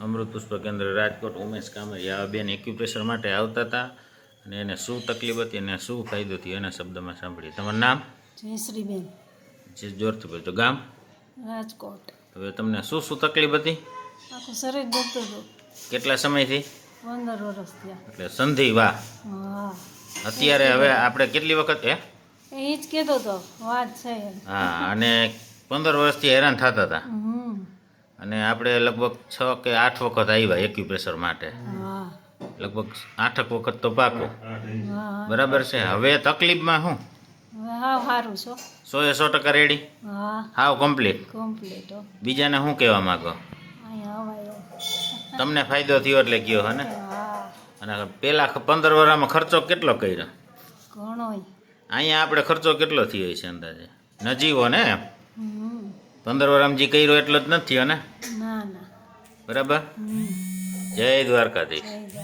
અમૃત પુષ્પ કેન્દ્ર રાજકોટ ઉમેશ કામરિયા આ બેન એક્યુપ્રેશર માટે આવતા હતા. અને એને શું તકલીફ હતી અને શું ફાયદો થયો એના શબ્દમાં સાંભળીએ. તમારું નામ? જયશ્રીબેન જે જોરથી બોલજો ગામ? રાજકોટ. હવે તમને શું શું તકલીફ હતી? આખું શરીર દુખતું હતું. કેટલા સમયથી? પંદર વર્ષ થયા. એટલે સંધિ વાહ. હા. અત્યારે હવે આપણે કેટલી વખત હે? એ જ કહેતો હતો વાત છે એમ. હા અને પંદર વર્ષથી હેરાન થતા હતા. અને આપણે લગભગ છ કે આઠ વખત આવ્યા એક્યુપ્રેશર માટે. લગભગ આઠક વખત તો પાકો. બરાબર છે. હવે તકલીફમાં શું? સારું છો. સો એ સો ટકા રેડી હાવ કમ્પ્લીટ કમ્પ્લીટ બીજાને શું કહેવા માંગો? તમને ફાયદો થયો એટલે ગયો હે ને? અને પેલા પંદર વર્ષમાં ખર્ચો કેટલો કર્યો? અહીંયા આપણે ખર્ચો કેટલો થયો છે અંદાજે? નજીવો ને હમ પંદર વર્ષમાં જે કર્યો એટલો જ નથી થયો ને? ના ના. બરાબર? જય દ્વારકાધીશ.